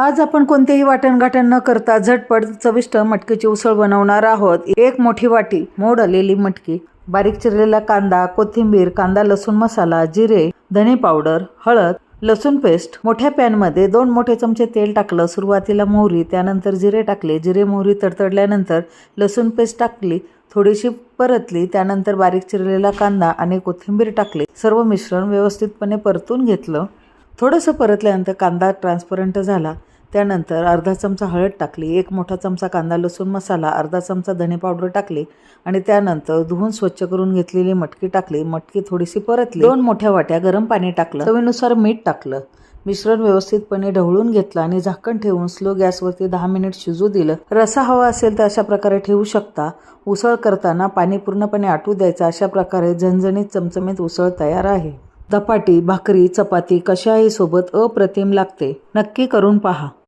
आज आपण कोणतेही वाटणगाटण न करता झटपट चविष्ट मटकीची उसळ बनवणार आहोत. एक मोठी वाटी मोड आलेली मटकी बारीक चिरलेला कांदा कोथिंबीर कांदा लसूण मसाला जिरे धने पावडर हळद लसूण पेस्ट. मोठ्या पॅनमध्ये दोन मोठे चमचे तेल टाकलं. सुरुवातीला मोहरी त्यानंतर जिरे टाकले. जिरे मोहरी तडतडल्यानंतर लसूण पेस्ट टाकली. थोडीशी परतली. त्यानंतर बारीक चिरलेला कांदा आणि कोथिंबीर टाकली. सर्व मिश्रण व्यवस्थितपणे परतून घेतलं. थोडंसं परतल्यानंतर कांदा ट्रान्सपरंट झाला. त्यानंतर अर्धा चमचा हळद टाकली एक मोठा चमचा कांदा लसूण मसाला अर्धा चमचा धने पावडर टाकली आणि त्यानंतर धुवून स्वच्छ करून घेतलेली मटकी टाकली. मटकी थोडीशी परतली. दोन मोठ्या वाट्या गरम पाणी टाकलं. चवीनुसार मीठ टाकलं. मिश्रण व्यवस्थितपणे ढवळून घेतलं आणि झाकण ठेवून स्लो गॅसवरती दहा मिनिट शिजू दिलं. रसा हवा असेल तर अशा प्रकारे ठेवू शकता. उसळ करताना पाणी पूर्णपणे आटू द्यायचं. अशा प्रकारे झणझणीत चमचमीत उसळ तयार आहे. धपाटी भाकरी चपाती कशाही सोबत अप्रतिम लागते. नक्की करून पहा.